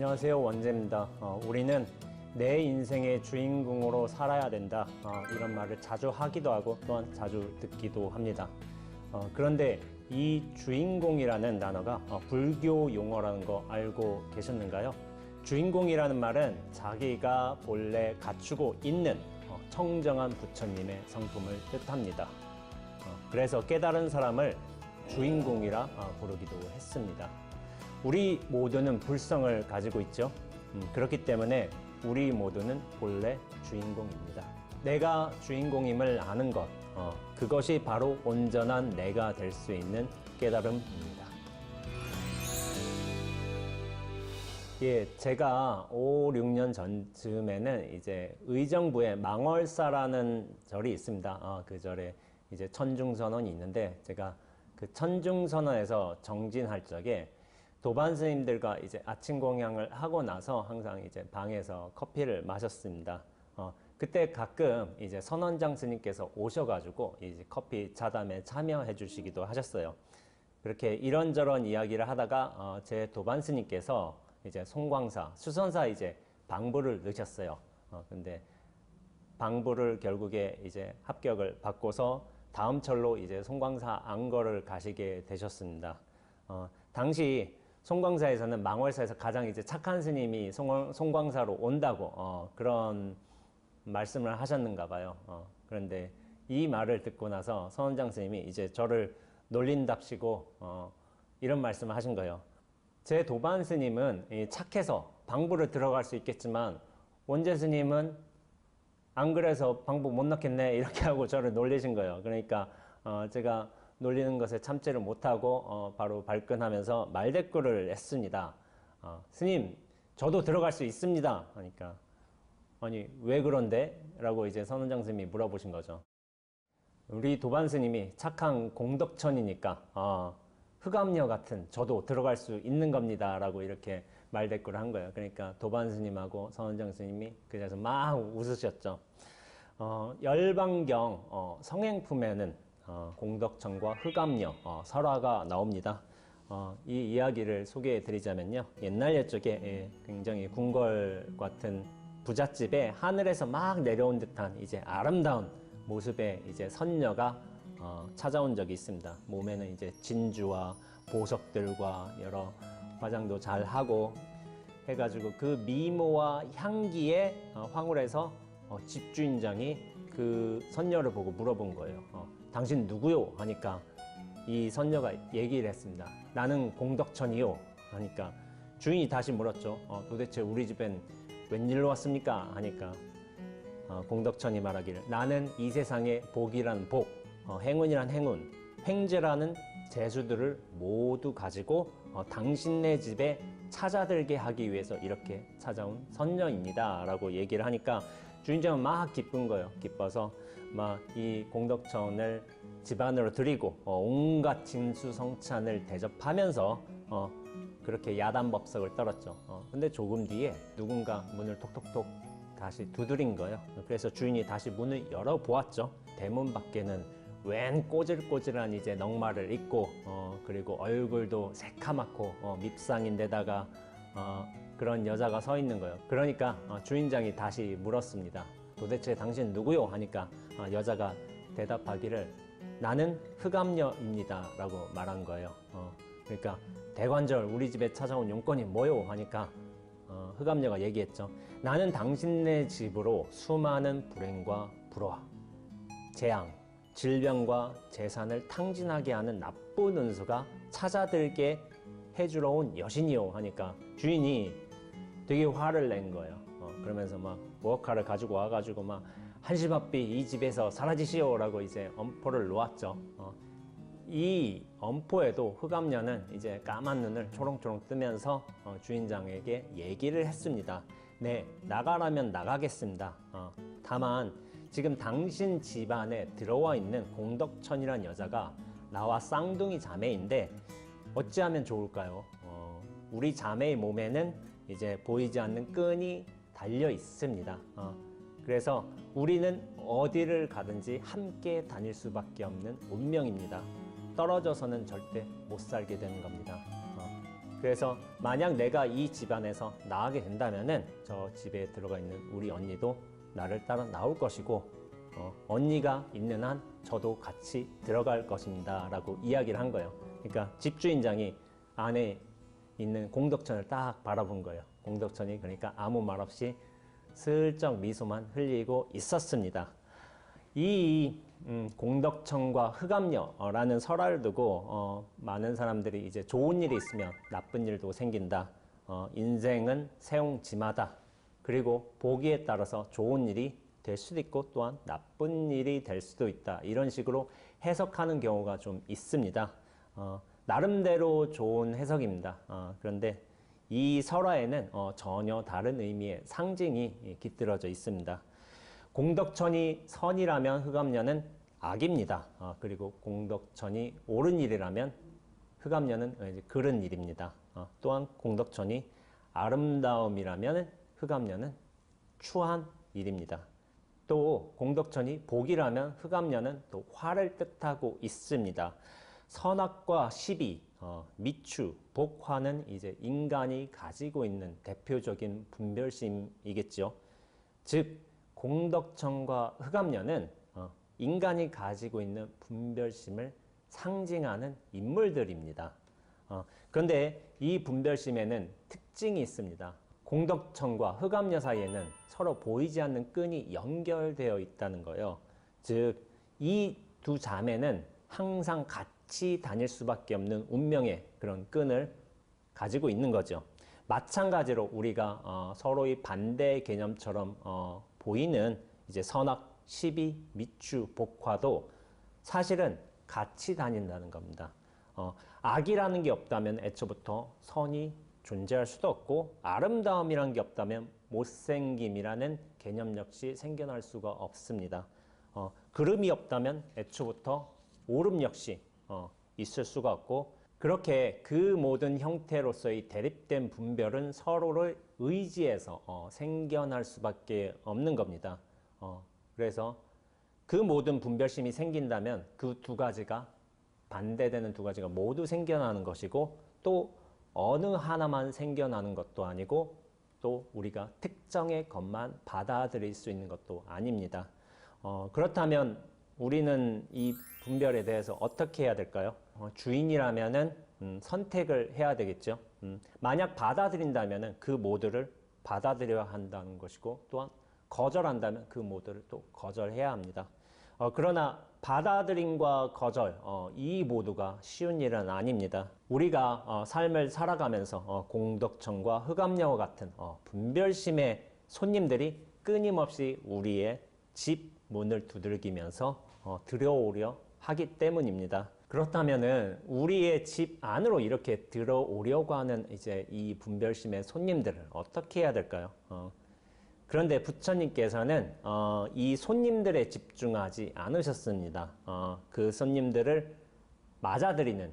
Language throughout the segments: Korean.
안녕하세요 원재입니다. 어, 우리는 내 인생의 주인공으로 살아야 된다 어, 이런 말을 자주 하기도 하고 또한 자주 듣기도 합니다. 어, 그런데 이 주인공이라는 단어가 어, 불교 용어라는 거 알고 계셨는가요? 주인공이라는 말은 자기가 본래 갖추고 있는 어, 청정한 부처님의 성품을 뜻합니다. 어, 그래서 깨달은 사람을 주인공이라 어, 부르기도 했습니다. 우리 모두는 불성을 가지고 있죠. 음, 그렇기 때문에 우리 모두는 본래 주인공입니다. 내가 주인공임을 아는 것, 어, 그것이 바로 온전한 내가 될 수 있는 깨달음입니다. 예, 제가 5, 6년 전쯤에는 이제 의정부에 망월사라는 절이 있습니다. 어, 그 절에 이제 천중선언이 있는데 제가 그 천중선언에서 정진할 적에 도반 스님들과 이제 아침 공양을 하고 나서 항상 이제 방에서 커피를 마셨습니다. 어, 그때 가끔 이제 선원장 스님께서 오셔가지고 이제 커피 자담에 참여해 주시기도 하셨어요. 그렇게 이런저런 이야기를 하다가 어, 제 도반 스님께서 이제 송광사, 수선사 이제 방부를 넣으셨어요. 어, 근데 방부를 결국에 이제 합격을 받고서 다음 철로 이제 송광사 안거를 가시게 되셨습니다. 어, 당시 송광사에서는 망월사에서 가장 이제 착한 스님이 송, 송광사로 온다고 어, 그런 말씀을 하셨는가 봐요. 어, 그런데 이 말을 듣고 나서 선원장 스님이 이제 저를 놀린답시고 어, 이런 말씀을 하신 거예요. 제 도반 스님은 이 착해서 방부를 들어갈 수 있겠지만 원재 스님은 안 그래서 방부 못 넣겠네 이렇게 하고 저를 놀리신 거예요. 그러니까 어, 제가 놀리는 것에 참지를 못하고 어, 바로 발끈하면서 말대꾸를 했습니다. 어, 스님, 저도 들어갈 수 있습니다. 하니까 아니 왜 그런데? 라고 이제 선원장 스님이 물어보신 거죠. 우리 도반 스님이 착한 공덕천이니까 어, 흑암녀 같은 저도 들어갈 수 있는 겁니다. 라고 이렇게 말대꾸를 한 거예요. 그러니까 도반 스님하고 선원장 스님이 그래서 막 웃으셨죠. 어, 열반경 어, 성행품에는 어, 공덕천과 흑암녀 어, 설화가 나옵니다. 어, 이 이야기를 소개해 드리자면요. 옛날 옛적에 예, 굉장히 궁궐 같은 부잣집에 하늘에서 막 내려온 듯한 이제 아름다운 모습의 이제 선녀가 어, 찾아온 적이 있습니다. 몸에는 이제 진주와 보석들과 여러 화장도 잘 하고 해가지고 그 미모와 향기에 어, 황홀해서 어, 집주인장이 그 선녀를 보고 물어본 거예요. 어, 당신 누구요? 하니까 이 선녀가 얘기를 했습니다. 나는 공덕천이요. 하니까 주인이 다시 물었죠. 어, 도대체 우리 집엔 웬일로 왔습니까? 하니까 어, 공덕천이 말하기를 나는 이 세상의 복이란 복, 어, 행운이란 행운, 횡재라는 재수들을 모두 가지고 어, 당신네 집에 찾아들게 하기 위해서 이렇게 찾아온 선녀입니다. 라고 얘기를 하니까 주인장은 막 기쁜 거예요. 기뻐서 막 이 공덕천을 집안으로 드리고 어, 온갖 진수성찬을 대접하면서 어, 그렇게 야단법석을 떨었죠. 어, 근데 조금 뒤에 누군가 문을 톡톡톡 다시 두드린 거예요. 그래서 주인이 다시 문을 열어 보았죠. 대문 밖에는 웬 꼬질꼬질한 이제 넉마를 입고 어, 그리고 얼굴도 새카맣고 어, 밉상인데다가 어, 그런 여자가 서 있는 거예요. 그러니까 어, 주인장이 다시 물었습니다. 도대체 당신 누구요? 하니까 어, 여자가 대답하기를 나는 흑암녀입니다. 라고 말한 거예요. 어, 그러니까 대관절 우리 집에 찾아온 용건이 뭐요? 하니까 어, 흑암녀가 얘기했죠. 나는 당신네 집으로 수많은 불행과 불화, 재앙, 질병과 재산을 탕진하게 하는 나쁜 운수가 찾아들게 해주러 온 여신이요 하니까 주인이 되게 화를 낸 거예요. 어, 그러면서 막 무엇카를 가지고 와가지고 막 한시밥비 이 집에서 사라지시오라고 이제 엄포를 놓았죠. 어, 이 엄포에도 흑암녀는 이제 까만 눈을 초롱초롱 뜨면서 어, 주인장에게 얘기를 했습니다. 네, 나가라면 나가겠습니다. 어, 다만 지금 당신 집안에 들어와 있는 공덕천이란 여자가 나와 쌍둥이 자매인데 어찌하면 좋을까요? 어, 우리 자매의 몸에는 이제 보이지 않는 끈이 달려 있습니다. 어, 그래서 우리는 어디를 가든지 함께 다닐 수밖에 없는 운명입니다. 떨어져서는 절대 못 살게 되는 겁니다. 어, 그래서 만약 내가 이 집안에서 나가게 된다면은 저 집에 들어가 있는 우리 언니도 나를 따라 나올 것이고 어, 언니가 있는 한 저도 같이 들어갈 것입니다 라고 이야기를 한 거예요. 그러니까 집주인장이 안에 있는 공덕천을 딱 바라본 거예요. 공덕천이 그러니까 아무 말 없이 슬쩍 미소만 흘리고 있었습니다. 이 음, 공덕천과 흑암녀라는 설화를 두고 어, 많은 사람들이 이제 좋은 일이 있으면 나쁜 일도 생긴다. 어, 인생은 세옹지마다. 그리고 보기에 따라서 좋은 일이 될 수도 있고 또한 나쁜 일이 될 수도 있다. 이런 식으로 해석하는 경우가 좀 있습니다. 어, 나름대로 좋은 해석입니다. 어, 그런데 이 설화에는 어, 전혀 다른 의미의 상징이 깃들어져 있습니다. 공덕천이 선이라면 흑암녀는 악입니다. 어, 그리고 공덕천이 옳은 일이라면 흑암녀는 이제 그른 일입니다. 어, 또한 공덕천이 아름다움이라면 흑암녀는 추한 일입니다. 또 공덕천이 복이라면 흑암녀는 또 화를 뜻하고 있습니다. 선악과 시비, 어, 미추, 복화는 이제 인간이 가지고 있는 대표적인 분별심이겠죠. 즉 공덕천과 흑암녀는 어, 인간이 가지고 있는 분별심을 상징하는 인물들입니다. 어, 그런데 이 분별심에는 특징이 있습니다. 공덕천과 흑암녀 사이에는 서로 보이지 않는 끈이 연결되어 있다는 거예요. 즉, 이 두 자매는 항상 같 이 다닐 수밖에 없는 운명의 그런 끈을 가지고 있는 거죠. 마찬가지로 우리가 어, 서로의 반대 개념처럼 어, 보이는 이제 선악, 시비, 미추, 복화도 사실은 같이 다닌다는 겁니다. 어, 악이라는 게 없다면 애초부터 선이 존재할 수도 없고 아름다움이라는 게 없다면 못생김이라는 개념 역시 생겨날 수가 없습니다. 어, 그름이 없다면 애초부터 오름 역시 어, 있을 수가 없고 그렇게 그 모든 형태로서의 대립된 분별은 서로를 의지해서 어, 생겨날 수밖에 없는 겁니다. 어, 그래서 그 모든 분별심이 생긴다면 그 두 가지가 반대되는 두 가지가 모두 생겨나는 것이고 또 어느 하나만 생겨나는 것도 아니고 또 우리가 특정의 것만 받아들일 수 있는 것도 아닙니다. 어, 그렇다면 우리는 이 분별에 대해서 어떻게 해야 될까요? 어, 주인이라면은 음, 선택을 해야 되겠죠. 음, 만약 받아들인다면은 그 모두를 받아들여야 한다는 것이고 또한 거절한다면 그 모두를 또 거절해야 합니다. 어, 그러나 받아들임과 거절 어, 이 모두가 쉬운 일은 아닙니다. 우리가 어, 삶을 살아가면서 어, 공덕천과 흑암녀와 같은 어, 분별심의 손님들이 끊임없이 우리의 집 문을 두들기면서 어, 들어오려 하기 때문입니다. 그렇다면은 우리의 집 안으로 이렇게 들어오려고 하는 이제 이 분별심의 손님들을 어떻게 해야 될까요? 어, 그런데 부처님께서는 어, 이 손님들에 집중하지 않으셨습니다. 어, 그 손님들을 맞아들이는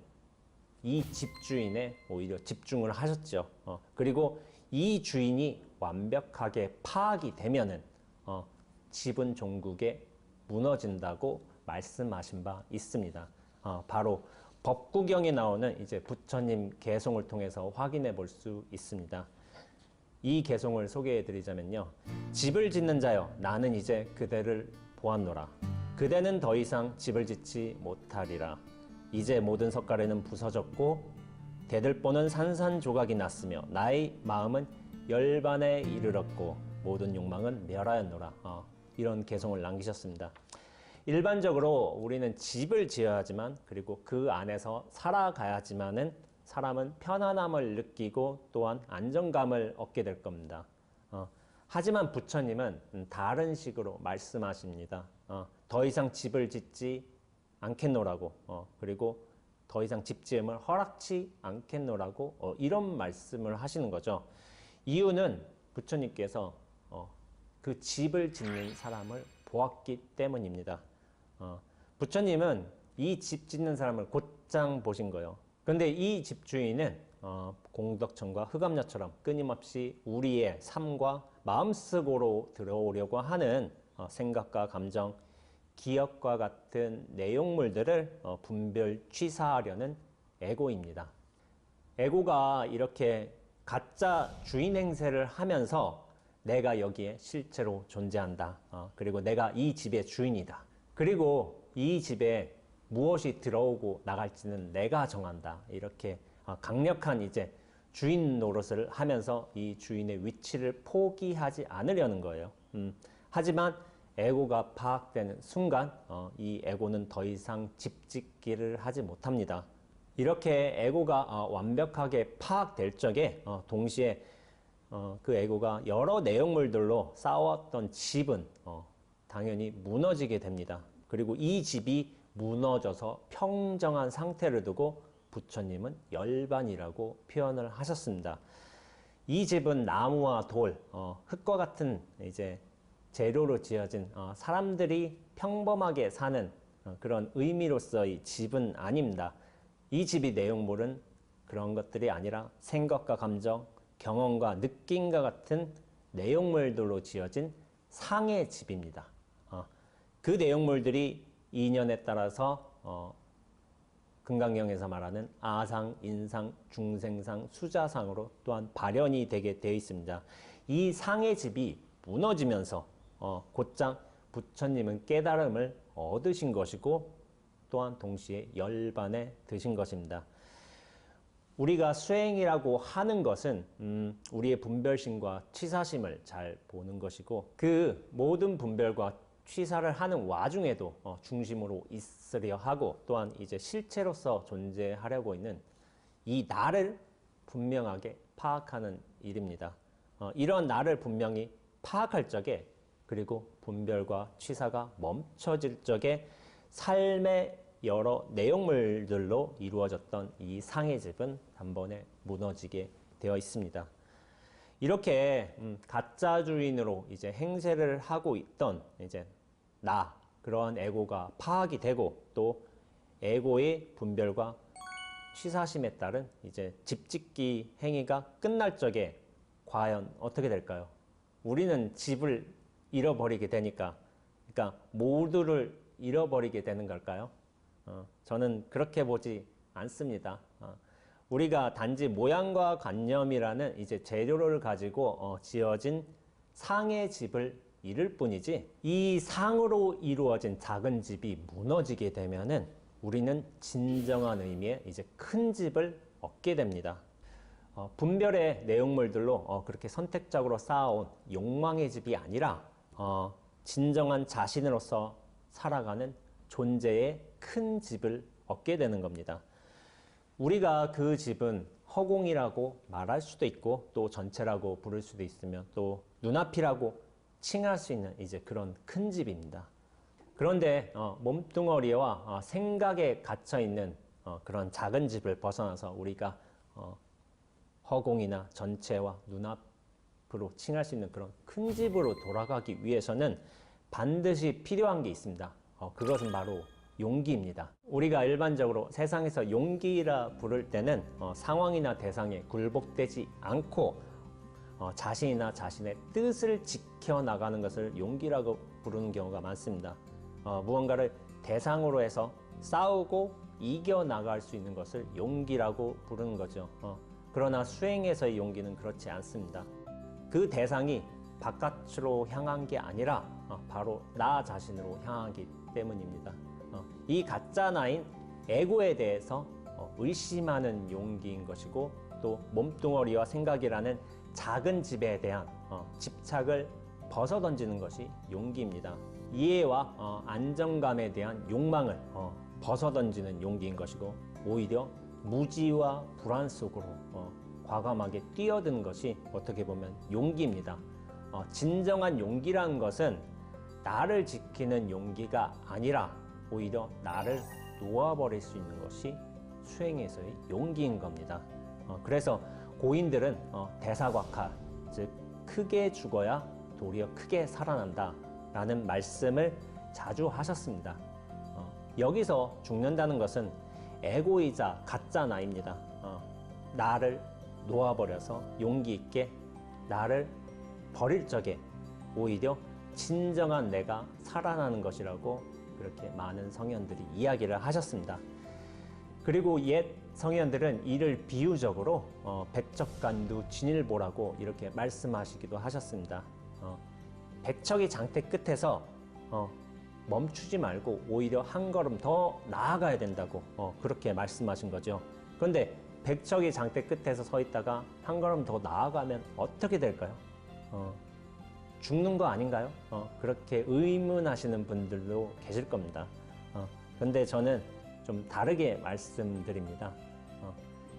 이 집주인에 오히려 집중을 하셨죠. 어, 그리고 이 주인이 완벽하게 파악이 되면은 어, 집은 종국에 무너진다고 말씀하신 바 있습니다. 어, 바로 법구경에 나오는 이제 부처님 개송을 통해서 확인해 볼 수 있습니다. 이 개송을 소개해 드리자면요. 집을 짓는 자여, 나는 이제 그대를 보았노라. 그대는 더 이상 집을 짓지 못하리라. 이제 모든 석가래는 부서졌고, 대들보는 산산조각이 났으며, 나의 마음은 열반에 이르렀고, 모든 욕망은 멸하였노라. 어, 이런 개송을 남기셨습니다. 일반적으로 우리는 집을 지어야 하지만, 그리고 그 안에서 살아가야지만은 사람은 편안함을 느끼고 또한 안정감을 얻게 될 겁니다. 어, 하지만 부처님은 음, 다른 식으로 말씀하십니다. 어, 더 이상 집을 짓지 않겠노라고 어, 그리고 더 이상 집 지음을 허락치 않겠노라고 어, 이런 말씀을 하시는 거죠. 이유는 부처님께서 어, 그 집을 짓는 사람을 보았기 때문입니다. 어, 부처님은 이 집 짓는 사람을 곧장 보신 거예요. 그런데 이 집주인은 어, 공덕천과 흑암녀처럼 끊임없이 우리의 삶과 마음속으로 들어오려고 하는 어, 생각과 감정, 기억과 같은 내용물들을 어, 분별 취사하려는 에고입니다. 에고가 이렇게 가짜 주인 행세를 하면서 내가 여기에 실제로 존재한다. 어, 그리고 내가 이 집의 주인이다. 그리고 이 집에 무엇이 들어오고 나갈지는 내가 정한다. 이렇게 어, 강력한 이제 주인 노릇을 하면서 이 주인의 위치를 포기하지 않으려는 거예요. 음, 하지만 에고가 파악되는 순간 어, 이 에고는 더 이상 집 짓기를 하지 못합니다. 이렇게 에고가 어, 완벽하게 파악될 적에 어, 동시에 어, 그 에고가 여러 내용물들로 쌓았던 집은 어, 당연히 무너지게 됩니다. 그리고 이 집이 무너져서 평정한 상태를 두고 부처님은 열반이라고 표현을 하셨습니다. 이 집은 나무와 돌, 어, 흙과 같은 이제 재료로 지어진 어, 사람들이 평범하게 사는 어, 그런 의미로서의 집은 아닙니다. 이 집이 내용물은 그런 것들이 아니라 생각과 감정, 경험과 느낌과 같은 내용물들로 지어진 상의 집입니다. 어, 그 내용물들이 인연에 따라서 어, 금강경에서 말하는 아상, 인상, 중생상, 수자상으로 또한 발현이 되게 되어 있습니다. 이 상의 집이 무너지면서 어, 곧장 부처님은 깨달음을 얻으신 것이고 또한 동시에 열반에 드신 것입니다. 우리가 수행이라고 하는 것은 음, 우리의 분별심과 취사심을 잘 보는 것이고 그 모든 분별과 취사를 하는 와중에도 어, 중심으로 있으려 하고 또한 이제 실체로서 존재하려고 있는 이 나를 분명하게 파악하는 일입니다. 어, 이런 나를 분명히 파악할 적에 그리고 분별과 취사가 멈춰질 적에 삶의 여러 내용물들로 이루어졌던 이 상의 집은 단번에 무너지게 되어 있습니다. 이렇게 음, 가짜 주인으로 이제 행세를 하고 있던 이제 나 그러한 에고가 파악이 되고 또 에고의 분별과 취사심에 따른 이제 집짓기 행위가 끝날 적에 과연 어떻게 될까요? 우리는 집을 잃어버리게 되니까 그러니까 모두를 잃어버리게 되는 걸까요? 어, 저는 그렇게 보지 않습니다. 어, 우리가 단지 모양과 관념이라는 이제 재료를 가지고 어, 지어진 상의 집을 잃을 뿐이지 이 상으로 이루어진 작은 집이 무너지게 되면은 우리는 진정한 의미의 이제 큰 집을 얻게 됩니다. 어, 분별의 내용물들로 어, 그렇게 선택적으로 쌓아온 욕망의 집이 아니라 어, 진정한 자신으로서 살아가는 존재의 큰 집을 얻게 되는 겁니다. 우리가 그 집은 허공이라고 말할 수도 있고 또 전체라고 부를 수도 있으며 또 눈앞이라고 칭할 수 있는 이제 그런 큰 집입니다. 그런데 어, 몸뚱어리와 어, 생각에 갇혀 있는 어, 그런 작은 집을 벗어나서 우리가 어, 허공이나 전체와 눈앞으로 칭할 수 있는 그런 큰 집으로 돌아가기 위해서는 반드시 필요한 게 있습니다. 어, 그것은 바로 용기입니다. 우리가 일반적으로 세상에서 용기라 부를 때는 어, 상황이나 대상에 굴복되지 않고 어, 자신이나 자신의 뜻을 지켜나가는 것을 용기라고 부르는 경우가 많습니다. 어, 무언가를 대상으로 해서 싸우고 이겨나갈 수 있는 것을 용기라고 부르는 거죠. 어, 그러나 수행에서의 용기는 그렇지 않습니다. 그 대상이 바깥으로 향한 게 아니라 어, 바로 나 자신으로 향하기 때문입니다. 어, 이 가짜 나인 에고에 대해서 어, 의심하는 용기인 것이고 또 몸뚱어리와 생각이라는 작은 집에 대한 어, 집착을 벗어 던지는 것이 용기입니다. 이해와 어, 안정감에 대한 욕망을 어, 벗어 던지는 용기인 것이고 오히려 무지와 불안 속으로 어, 과감하게 뛰어드는 것이 어떻게 보면 용기입니다. 어, 진정한 용기라는 것은 나를 지키는 용기가 아니라 오히려 나를 놓아버릴 수 있는 것이 수행에서의 용기인 겁니다. 어, 그래서 고인들은 어, 대사곽하, 즉 크게 죽어야 도리어 크게 살아난다 라는 말씀을 자주 하셨습니다. 어, 여기서 죽는다는 것은 에고이자 가짜 나입니다. 어, 나를 놓아버려서 용기 있게 나를 버릴 적에 오히려 진정한 내가 살아나는 것이라고 그렇게 많은 성현들이 이야기를 하셨습니다. 그리고 옛 성현들은 이를 비유적으로 어, 백척간두 진일보라고 이렇게 말씀하시기도 하셨습니다. 어, 백척이 장대 끝에서 어, 멈추지 말고 오히려 한 걸음 더 나아가야 된다고 어, 그렇게 말씀하신 거죠. 그런데 백척이 장대 끝에서 서 있다가 한 걸음 더 나아가면 어떻게 될까요? 어, 죽는 거 아닌가요? 어, 그렇게 의문하시는 분들도 계실 겁니다. 어, 근데 저는 좀 다르게 말씀드립니다. 어,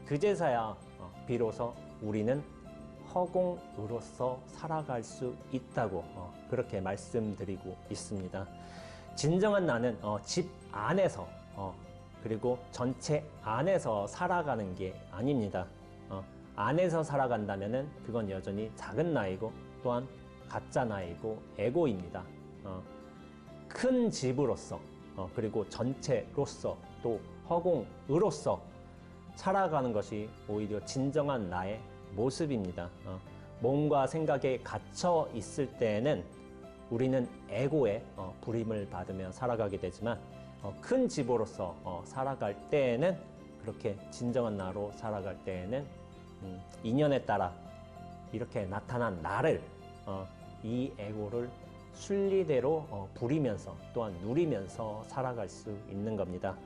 그제서야 어, 비로소 우리는 허공으로서 살아갈 수 있다고 어, 그렇게 말씀드리고 있습니다. 진정한 나는 어, 집 안에서 어, 그리고 전체 안에서 살아가는 게 아닙니다. 어, 안에서 살아간다면은 그건 여전히 작은 나이고 또한 가짜 나이고 에고입니다. 어, 큰 집으로서 어, 그리고 전체로서 또 허공으로서 살아가는 것이 오히려 진정한 나의 모습입니다. 어, 몸과 생각에 갇혀 있을 때에는 우리는 에고의 어, 부림을 받으며 살아가게 되지만 어, 큰 집으로서 어, 살아갈 때에는 그렇게 진정한 나로 살아갈 때에는 음, 인연에 따라 이렇게 나타난 나를 어, 이 에고를 순리대로 어, 부리면서 또한 누리면서 살아갈 수 있는 겁니다.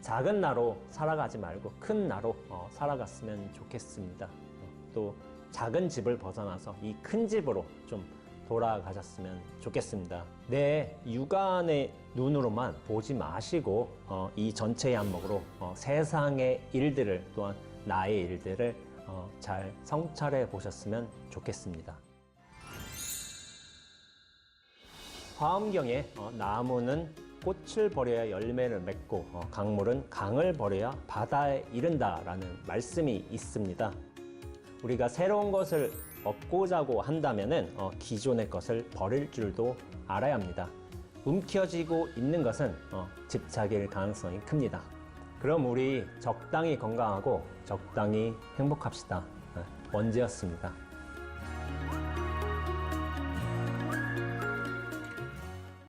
작은 나로 살아가지 말고 큰 나로 어, 살아갔으면 좋겠습니다. 어, 또 작은 집을 벗어나서 이 큰 집으로 좀 돌아가셨으면 좋겠습니다. 내 육안의 눈으로만 보지 마시고 어, 이 전체의 안목으로 어, 세상의 일들을 또한 나의 일들을 어, 잘 성찰해 보셨으면 좋겠습니다. 화엄경에 어, 나무는 꽃을 버려야 열매를 맺고 어, 강물은 강을 버려야 바다에 이른다라는 말씀이 있습니다. 우리가 새로운 것을 얻고자고 한다면은 어, 기존의 것을 버릴 줄도 알아야 합니다. 움켜쥐고 있는 것은 어, 집착일 가능성이 큽니다. 그럼 우리 적당히 건강하고 적당히 행복합시다. 어, 원재였습니다.